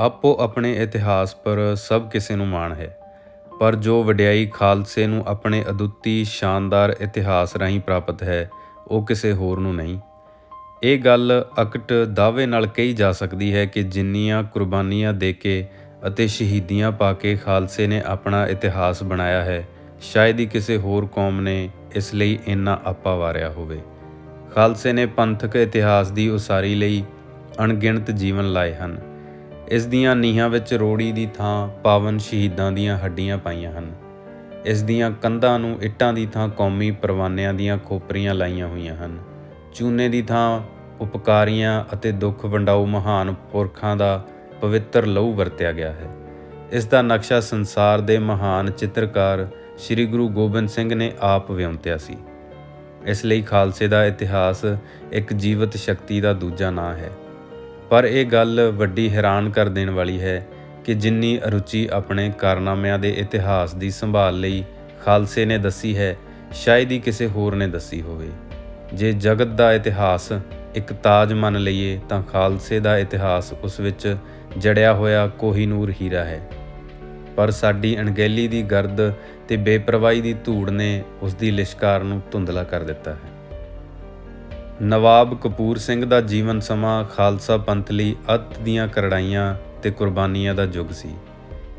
ਆਪੋ ਆਪਣੇ ਇਤਿਹਾਸ ਪਰ ਸਭ ਕਿਸੇ ਨੂੰ ਮਾਣ ਹੈ। ਪਰ ਜੋ ਵਡਿਆਈ ਖਾਲਸੇ ਨੂੰ ਆਪਣੇ ਅਦੁੱਤੀ ਸ਼ਾਨਦਾਰ ਇਤਿਹਾਸ ਰਾਹੀਂ ਪ੍ਰਾਪਤ ਹੈ, ਉਹ ਕਿਸੇ ਹੋਰ ਨੂੰ ਨਹੀਂ। ਇਹ ਗੱਲ ਅਕਟ ਦਾਅਵੇ ਨਾਲ ਕਹੀ ਜਾ ਸਕਦੀ ਹੈ ਕਿ ਜਿੰਨੀਆਂ ਕੁਰਬਾਨੀਆਂ ਦੇ ਕੇ ਅਤੇ ਸ਼ਹੀਦੀਆਂ ਪਾ ਕੇ ਖਾਲਸੇ ਨੇ ਆਪਣਾ ਇਤਿਹਾਸ ਬਣਾਇਆ ਹੈ, ਸ਼ਾਇਦ ਹੀ ਕਿਸੇ ਹੋਰ ਕੌਮ ਨੇ ਇਸ ਲਈ ਇੰਨਾ ਆਪਾ ਵਾਰਿਆ ਹੋਵੇ। ਖਾਲਸੇ ਨੇ ਪੰਥਕ ਇਤਿਹਾਸ ਦੀ ਉਸਾਰੀ ਲਈ ਅਣਗਿਣਤ ਜੀਵਨ ਲਾਏ ਹਨ। ਇਸ ਦੀਆਂ ਨੀਹਾਂ ਵਿੱਚ ਰੋੜੀ ਦੀ ਥਾਂ ਪਾਵਨ ਸ਼ਹੀਦਾਂ ਦੀਆਂ ਹੱਡੀਆਂ ਪਾਈਆਂ ਹਨ। ਇਸ ਦੀਆਂ ਕੰਧਾਂ ਨੂੰ ਇੱਟਾਂ ਦੀ ਥਾਂ ਕੌਮੀ ਪਰਵਾਨਿਆਂ ਦੀਆਂ ਖੋਪਰੀਆਂ ਲਾਈਆਂ ਹੋਈਆਂ ਹਨ। ਚੂਨੇ ਦੀ ਥਾਂ ਉਪਕਾਰੀਆਂ ਅਤੇ ਦੁੱਖ ਵੰਡਾਊ ਮਹਾਨ ਪੁਰਖਾਂ ਦਾ ਪਵਿੱਤਰ ਲਹੂ ਵਰਤਿਆ ਗਿਆ ਹੈ। ਇਸ ਦਾ ਨਕਸ਼ਾ ਸੰਸਾਰ ਦੇ ਮਹਾਨ ਚਿੱਤਰਕਾਰ ਸ੍ਰੀ ਗੁਰੂ ਗੋਬਿੰਦ ਸਿੰਘ ਨੇ ਆਪ ਵਿਉਂਤਿਆ ਸੀ। ਇਸ ਲਈ ਖਾਲਸੇ ਦਾ ਇਤਿਹਾਸ ਇੱਕ ਜੀਵਤ ਸ਼ਕਤੀ ਦਾ ਦੂਜਾ ਨਾਂ ਹੈ। ਪਰ ਇਹ ਗੱਲ ਵੱਡੀ ਹੈਰਾਨ ਕਰ ਦੇਣ ਵਾਲੀ ਹੈ ਕਿ ਜਿੰਨੀ ਅਰੁਚੀ ਆਪਣੇ ਕਾਰਨਾਮਿਆਂ ਦੇ ਇਤਿਹਾਸ ਦੀ ਸੰਭਾਲ ਲਈ ਖਾਲਸੇ ਨੇ ਦੱਸੀ ਹੈ, ਸ਼ਾਇਦ ਹੀ ਕਿਸੇ ਹੋਰ ਨੇ ਦੱਸੀ ਹੋਵੇ। ਜੇ ਜਗਤ ਦਾ ਇਤਿਹਾਸ ਇੱਕ ਤਾਜ ਮੰਨ ਲਈਏ, ਤਾਂ ਖਾਲਸੇ ਦਾ ਇਤਿਹਾਸ ਉਸ ਵਿੱਚ ਜੜਿਆ ਹੋਇਆ ਕੋਹੀਨੂਰ ਹੀਰਾ ਹੈ। ਪਰ ਸਾਡੀ ਅਣਗਹਿਲੀ ਦੀ ਗਰਦ ਤੇ ਬੇਪਰਵਾਹੀ ਦੀ ਧੂੜ ਨੇ ਉਸ ਦੀ ਲਿਸ਼ਕਾਰ ਨੂੰ ਧੁੰਦਲਾ ਕਰ ਦਿੱਤਾ ਹੈ। ਨਵਾਬ ਕਪੂਰ ਸਿੰਘ ਦਾ ਜੀਵਨ ਸਮਾਂ ਖਾਲਸਾ ਪੰਥ ਲਈ ਅਤ ਦੀਆਂ ਕਰੜਾਈਆਂ ਤੇ ਕੁਰਬਾਨੀਆਂ ਦਾ ਯੁੱਗ ਸੀ।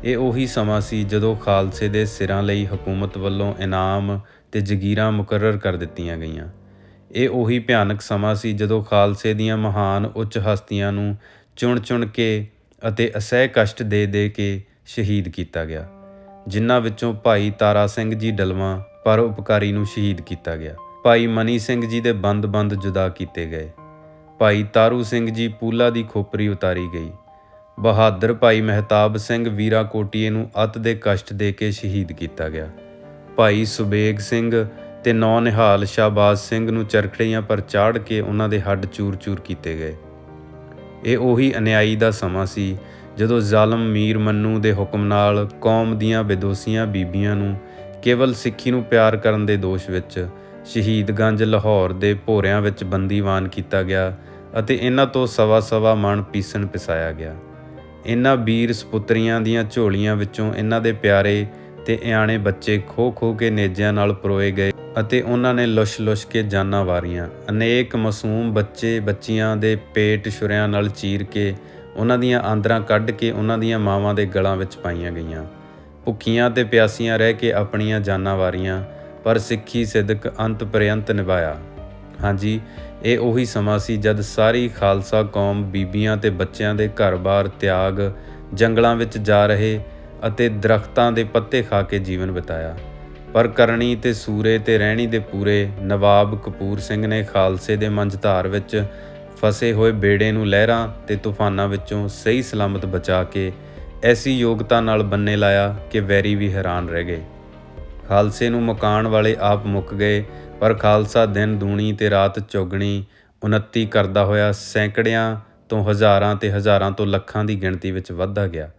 ਇਹ ਉਹੀ ਸਮਾਂ ਸੀ ਜਦੋਂ ਖਾਲਸੇ ਦੇ ਸਿਰਾਂ ਲਈ ਹਕੂਮਤ ਵੱਲੋਂ ਇਨਾਮ ਤੇ ਜ਼ਗੀਰਾਂ ਮੁਕਰਰ ਕਰ ਦਿੱਤੀਆਂ ਗਈਆਂ। ਇਹ ਉਹੀ ਭਿਆਨਕ ਸਮਾਂ ਸੀ ਜਦੋਂ ਖਾਲਸੇ ਦੀਆਂ ਮਹਾਨ ਉੱਚ ਹਸਤੀਆਂ ਨੂੰ ਚੁਣ-ਚੁਣ ਕੇ ਅਤੇ ਅਸਹਿ ਕਸ਼ਟ ਦੇ ਦੇ ਕੇ ਸ਼ਹੀਦ ਕੀਤਾ ਗਿਆ, ਜਿਨ੍ਹਾਂ ਵਿੱਚੋਂ ਭਾਈ ਤਾਰਾ ਸਿੰਘ ਜੀ ਡਲਵਾ ਪਰ ਉਪਕਾਰੀ ਨੂੰ ਸ਼ਹੀਦ ਕੀਤਾ ਗਿਆ। ਭਾਈ ਮਨੀ ਸਿੰਘ ਜੀ ਦੇ ਬੰਦ-ਬੰਦ ਜੁਦਾ ਕੀਤੇ ਗਏ। ਭਾਈ ਤਾਰੂ ਸਿੰਘ ਜੀ ਪੂਲਾ ਦੀ ਖੋਪਰੀ ਉਤਾਰੀ ਗਈ। ਬਹਾਦਰ ਭਾਈ ਮਹਿਤਾਬ ਸਿੰਘ ਵੀਰਾ ਕੋਟੀਏ ਨੂੰ ਅਤ ਦੇ ਕਸ਼ਟ ਦੇ ਕੇ ਸ਼ਹੀਦ ਕੀਤਾ ਗਿਆ। ਭਾਈ ਸੁਬੇਗ ਸਿੰਘ ਤੇ ਨੌ ਨਿਹਾਲ ਸ਼ਾਬਾਜ਼ ਸਿੰਘ ਨੂੰ ਚਰਖੜੀਆਂ ਪਰ ਚਾੜ ਕੇ ਉਹਨਾਂ ਦੇ ਹੱਡ ਚੂਰ-ਚੂਰ ਕੀਤੇ ਗਏ। ਇਹ ਉਹੀ ਅਨਿਆਈ ਦਾ ਸਮਾਂ ਸੀ ਜਦੋਂ ਜ਼ਾਲਮ ਮੀਰ ਮੰਨੂ ਦੇ ਹੁਕਮ ਨਾਲ ਕੌਮ ਦੀਆਂ ਬੇਦੋਸੀਆਂ ਬੀਬੀਆਂ ਨੂੰ ਕੇਵਲ ਸਿੱਖੀ ਨੂੰ ਪਿਆਰ ਕਰਨ ਦੇ ਦੋਸ਼ ਵਿੱਚ ਸ਼ਹੀਦਗੰਜ ਲਾਹੌਰ ਦੇ ਭੋਰਿਆਂ ਵਿੱਚ ਬੰਦੀਵਾਨ ਕੀਤਾ ਗਿਆ ਅਤੇ ਇਹਨਾਂ ਤੋਂ ਸਵਾ ਸਵਾ ਮਣ ਪੀਸਣ ਪਿਸਾਇਆ ਗਿਆ। ਇਹਨਾਂ ਵੀਰ ਸੁਪੁੱਤਰੀਆਂ ਦੀਆਂ ਝੋਲੀਆਂ ਵਿੱਚੋਂ ਇਹਨਾਂ ਦੇ ਪਿਆਰੇ ਤੇ ਇਆਣੇ ਬੱਚੇ ਖੋ ਖੋ ਕੇ ਨੇਜਿਆਂ ਨਾਲ ਪਰੋਏ ਗਏ ਅਤੇ ਉਹਨਾਂ ਨੇ ਲੁਸ਼-ਲੁਸ਼ ਕੇ ਜਾਨਾਂ ਵਾਰੀਆਂ। ਅਨੇਕ ਮਾਸੂਮ ਬੱਚੇ ਬੱਚੀਆਂ ਦੇ ਪੇਟ ਛੁਰਿਆਂ ਨਾਲ ਚੀਰ ਕੇ ਉਹਨਾਂ ਦੀਆਂ ਆਂਦਰਾਂ ਕੱਢ ਕੇ ਉਹਨਾਂ ਦੀਆਂ ਮਾਵਾਂ ਦੇ ਗਲਾਂ ਵਿੱਚ ਪਾਈਆਂ ਗਈਆਂ। ਭੁੱਖੀਆਂ ਤੇ ਪਿਆਸੀਆਂ ਰਹਿ ਕੇ ਆਪਣੀਆਂ ਜਾਨਾਂ ਵਾਰੀਆਂ ਪਰ ਸਿੱਖੀ ਸਿਦਕ ਅੰਤ ਪ੍ਰਯੰਤ ਨਿਭਾਇਆ। ਹਾਂਜੀ ਇਹ ਉਹੀ ਸਮਾਂ ਸੀ ਜਦ ਸਾਰੀ ਖਾਲਸਾ ਕੌਮ ਬੀਬੀਆਂ ਤੇ ਬੱਚਿਆਂ ਦੇ ਘਰ-ਬਾਰ ਤਿਆਗ, ਜੰਗਲਾਂ ਵਿੱਚ ਜਾ ਰਹੇ ਅਤੇ ਦਰਖਤਾਂ ਦੇ ਪੱਤੇ ਖਾ ਕੇ ਜੀਵਨ ਬਿਤਾਇਆ। ਪਰ ਕਰਨੀ ਤੇ ਸੂਰੇ ਤੇ ਰਹਿਣੀ ਦੇ ਪੂਰੇ ਨਵਾਬ ਕਪੂਰ ਸਿੰਘ ਨੇ ਖਾਲਸੇ ਦੇ ਮੰਝਧਾਰ ਵਿੱਚ ਫਸੇ ਹੋਏ ਬੇੜੇ ਨੂੰ ਲਹਿਰਾਂ ਤੇ ਤੂਫਾਨਾਂ ਵਿੱਚੋਂ ਸਹੀ ਸਲਾਮਤ ਬਚਾ ਕੇ ਐਸੀ ਯੋਗਤਾ ਨਾਲ ਬੰਨੇ ਲਾਇਆ ਕਿ ਵੈਰੀ ਵੀ ਹੈਰਾਨ ਰਹਿ ਗਏ। ਖਾਲਸੇ ਨੂੰ ਮਕਾਨ ਵਾਲੇ ਆਪ ਮੁੱਕ ਗਏ, ਪਰ ਖਾਲਸਾ ਦਿਨ ਦੂਣੀ ਤੇ ਰਾਤ ਚੌਗਣੀ, ਉਨਤੀ ਕਰਦਾ ਹੋਇਆ ਸੈਂਕੜਿਆਂ ਤੋਂ ਹਜ਼ਾਰਾਂ ਤੇ ਹਜ਼ਾਰਾਂ ਤੋਂ ਲੱਖਾਂ ਦੀ ਗਿਣਤੀ ਵਿੱਚ ਵਧਦਾ ਗਿਆ।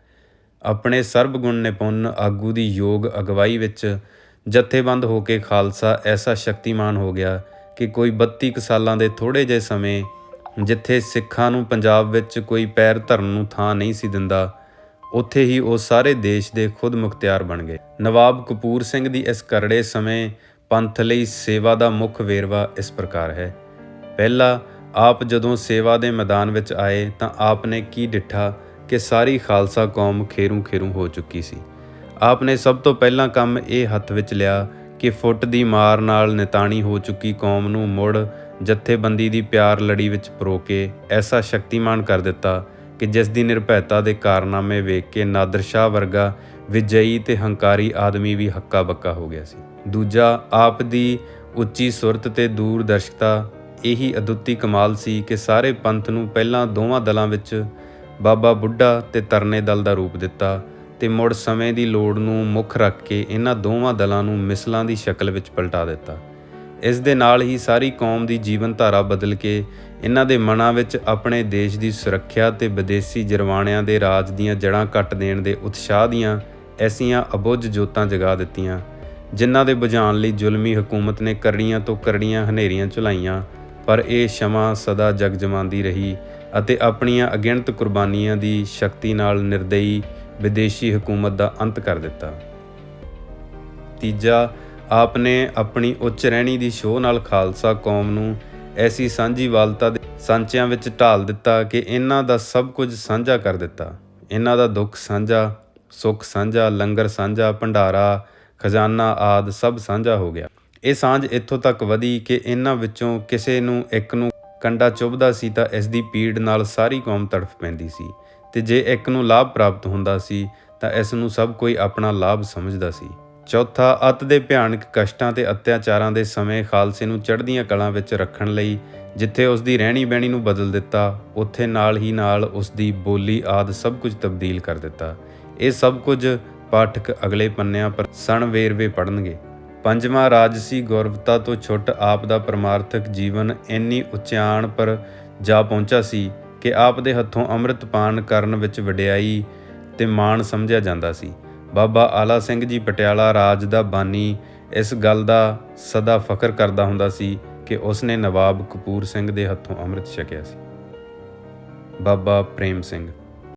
ਆਪਣੇ ਸਰਬਗੁਣ ਨਿਪੁੰਨ ਆਗੂ ਦੀ ਯੋਗ ਅਗਵਾਈ ਵਿੱਚ ਜਥੇਬੰਦ ਹੋ ਕੇ ਖਾਲਸਾ ਐਸਾ ਸ਼ਕਤੀਮਾਨ ਹੋ ਗਿਆ ਕਿ ਕੋਈ 32 ਕੁ ਸਾਲਾਂ ਦੇ ਥੋੜੇ ਜਿਹੇ ਸਮੇਂ ਜਿੱਥੇ ਸਿੱਖਾਂ ਨੂੰ ਪੰਜਾਬ ਵਿੱਚ ਕੋਈ ਪੈਰ ਧਰਨ ਨੂੰ ਥਾਂ ਨਹੀਂ ਸੀ ਦਿੰਦਾ ਉੱਥੇ ਹੀ ਉਹ ਸਾਰੇ ਦੇਸ਼ ਦੇ ਖੁਦ ਮੁਖਤਿਆਰ ਬਣ ਗਏ। ਨਵਾਬ ਕਪੂਰ ਸਿੰਘ ਦੀ ਇਸ ਕਰੜੇ ਸਮੇਂ ਪੰਥ ਲਈ ਸੇਵਾ ਦਾ ਮੁੱਖ ਵੇਰਵਾ ਇਸ ਪ੍ਰਕਾਰ ਹੈ। ਪਹਿਲਾ ਆਪ ਜਦੋਂ ਸੇਵਾ ਦੇ ਮੈਦਾਨ ਵਿੱਚ ਆਏ ਤਾਂ ਆਪ ਨੇ ਕੀ ਡਿੱਠਾ ਕਿ ਸਾਰੀ ਖਾਲਸਾ ਕੌਮ ਖੇਰੂ ਖੇਰੂ ਹੋ ਚੁੱਕੀ ਸੀ। ਆਪ ਨੇ ਸਭ ਤੋਂ ਪਹਿਲਾਂ ਕੰਮ ਇਹ ਹੱਥ ਵਿੱਚ ਲਿਆ ਕਿ ਫੁੱਟ ਦੀ ਮਾਰ ਨਾਲ ਨਿਤਾਣੀ ਹੋ ਚੁੱਕੀ ਕੌਮ ਨੂੰ ਮੁੜ ਜਥੇਬੰਦੀ ਦੀ ਪਿਆਰ ਲੜੀ ਵਿੱਚ ਪਰੋ ਕੇ ਐਸਾ ਸ਼ਕਤੀਮਾਨ ਕਰ ਦਿੱਤਾ ਕਿ ਜਿਸ ਦੀ ਨਿਰਭੈਤਾ ਦੇ ਕਾਰਨਾਮੇ ਵੇਖ ਕੇ ਨਾਦਰ ਸ਼ਾਹ ਵਰਗਾ ਵਿਜਈ ਤੇ ਹੰਕਾਰੀ ਆਦਮੀ ਵੀ ਹੱਕਾ ਬੱਕਾ ਹੋ ਗਿਆ ਸੀ। ਦੂਜਾ, ਆਪ ਦੀ ਉੱਚੀ ਸੁਰਤ ਤੇ ਦੂਰਦਰਸ਼ਕਤਾ, ਇਹੀ ਅਦੁੱਤੀ ਕਮਾਲ ਸੀ ਕਿ ਸਾਰੇ ਪੰਥ ਨੂੰ ਪਹਿਲਾਂ ਦੋਵਾਂ ਦਲਾਂ ਵਿੱਚ ਬਾਬਾ ਬੁੱਢਾ ਤੇ ਤਰਨੇ ਦਲ ਦਾ ਰੂਪ ਦਿੱਤਾ ਤੇ ਮੁੜ ਸਮੇਂ ਦੀ ਲੋੜ ਨੂੰ ਮੁੱਖ ਰੱਖ ਕੇ ਇਹਨਾਂ ਦੋਵਾਂ ਦਲਾਂ ਨੂੰ ਮਿਸਲਾਂ ਦੀ ਸ਼ਕਲ ਵਿੱਚ ਪਲਟਾ ਦਿੱਤਾ। ਇਸ ਦੇ ਨਾਲ ਹੀ ਸਾਰੀ ਕੌਮ ਦੀ ਜੀਵਨ ਧਾਰਾ ਬਦਲ ਕੇ ਇਹਨਾਂ ਦੇ ਮਨਾਂ ਵਿੱਚ ਆਪਣੇ ਦੇਸ਼ ਦੀ ਸੁਰੱਖਿਆ ਤੇ ਵਿਦੇਸੀ ਜਰਵਾਣਿਆਂ ਦੇ ਰਾਜ ਦੀਆਂ ਜੜਾਂ ਕੱਟ ਦੇਣ ਦੇ ਉਤਸ਼ਾਹ ਦੀਆਂ ਐਸੀਆਂ ਅਬੁੱਝ ਜੋਤਾਂ ਜਗਾ ਦਿੱਤੀਆਂ, ਜਿਨ੍ਹਾਂ ਦੇ ਬੁਝਾਉਣ ਲਈ ਜ਼ੁਲਮੀ ਹਕੂਮਤ ਨੇ ਕਰੜੀਆਂ ਤੋਂ ਕਰੜੀਆਂ ਹਨੇਰੀਆਂ ਚੁਲਾਈਆਂ, ਪਰ ਇਹ ਸ਼ਮਾ ਸਦਾ ਜਗਜਮਾਂਦੀ ਰਹੀ ਅਤੇ ਆਪਣੀਆਂ ਅਗਿਣਤ ਕੁਰਬਾਨੀਆਂ ਦੀ ਸ਼ਕਤੀ ਨਾਲ ਨਿਰਦਈ ਵਿਦੇਸ਼ੀ ਹਕੂਮਤ ਦਾ ਅੰਤ ਕਰ ਦਿੱਤਾ। ਤੀਜਾ ਆਪ ਨੇ ਆਪਣੀ ਉੱਚ ਰਹਿਣੀ ਦੀ ਸ਼ੋਅ ਨਾਲ ਖਾਲਸਾ ਕੌਮ ਨੂੰ ਐਸੀ ਸਾਂਝੀਵਾਲਤਾ ਦੇ ਸਾਂਚਿਆਂ ਵਿੱਚ ਢਾਲ ਦਿੱਤਾ ਕਿ ਇਹਨਾਂ ਦਾ ਸਭ ਕੁਝ ਸਾਂਝਾ ਕਰ ਦਿੱਤਾ। ਇਹਨਾਂ ਦਾ ਦੁੱਖ ਸਾਂਝਾ, ਸੁੱਖ ਸਾਂਝਾ, ਲੰਗਰ ਸਾਂਝਾ, ਭੰਡਾਰਾ, ਖਜ਼ਾਨਾ ਆਦ ਸਭ ਸਾਂਝਾ ਹੋ ਗਿਆ। ਇਹ ਸਾਂਝ ਇੱਥੋਂ ਤੱਕ ਵਧੀ ਕਿ ਇਹਨਾਂ ਵਿੱਚੋਂ ਕਿਸੇ ਨੂੰ ਇੱਕ ਨੂੰ ਕੰਡਾ ਚੁਭਦਾ ਸੀ ਤਾਂ ਇਸ ਦੀ ਪੀੜ ਨਾਲ ਸਾਰੀ ਕੌਮ ਤੜਫ ਪੈਂਦੀ ਸੀ ਤੇ ਜੇ ਇੱਕ ਨੂੰ ਲਾਭ ਪ੍ਰਾਪਤ ਹੁੰਦਾ ਸੀ ਤਾਂ ਇਸ ਨੂੰ ਸਭ ਕੋਈ ਆਪਣਾ ਲਾਭ ਸਮਝਦਾ ਸੀ। ਚੌਥਾ, ਅਤ ਦੇ ਭਿਆਨਕ ਕਸ਼ਟਾਂ ਤੇ ਅਤਿਆਚਾਰਾਂ ਦੇ ਸਮੇਂ ਖਾਲਸੇ ਨੂੰ ਚੜ੍ਹਦੀਆਂ ਕਲਾਂ ਵਿੱਚ ਰੱਖਣ ਲਈ ਜਿੱਥੇ ਉਸ ਦੀ ਰਹਿਣੀ ਬਹਿਣੀ ਨੂੰ ਬਦਲ ਦਿੱਤਾ, ਉੱਥੇ ਨਾਲ ਹੀ ਨਾਲ ਉਸ ਦੀ ਬੋਲੀ ਆਦ ਸਭ ਕੁਝ ਤਬਦੀਲ ਕਰ ਦਿੱਤਾ। ਇਹ ਸਭ ਕੁਝ ਪਾਠਕ ਅਗਲੇ ਪੰਨਿਆਂ ਪਰ ਸਣ ਵੇਰਵੇ ਪੜਨਗੇ ਪੰਜਵਾਂ ਰਾਜਸੀ ਗੌਰਵਤਾ ਤੋਂ ਛੁੱਟ ਆਪ ਦਾ ਪਰਮਾਰਥਕ ਜੀਵਨ ਇੰਨੀ ਉਚਿਆਣ ਪਰ ਜਾ ਪਹੁੰਚਾ ਸੀ ਕਿ ਆਪ ਦੇ ਹੱਥੋਂ ਅੰਮ੍ਰਿਤ ਪਾਨ ਕਰਨ ਵਿੱਚ ਵਡਿਆਈ ਤੇ ਮਾਣ ਸਮਝਿਆ ਜਾਂਦਾ ਸੀ। ਬਾਬਾ ਆਲਾ ਸਿੰਘ ਜੀ ਪਟਿਆਲਾ ਰਾਜ ਦਾ ਬਾਨੀ ਇਸ ਗੱਲ ਦਾ ਸਦਾ ਫਖਰ ਕਰਦਾ ਹੁੰਦਾ ਸੀ ਕਿ ਉਸ ਨੇ ਨਵਾਬ ਕਪੂਰ ਸਿੰਘ ਦੇ ਹੱਥੋਂ ਅੰਮ੍ਰਿਤ ਛਕਿਆ ਸੀ। ਬਾਬਾ ਪ੍ਰੇਮ ਸਿੰਘ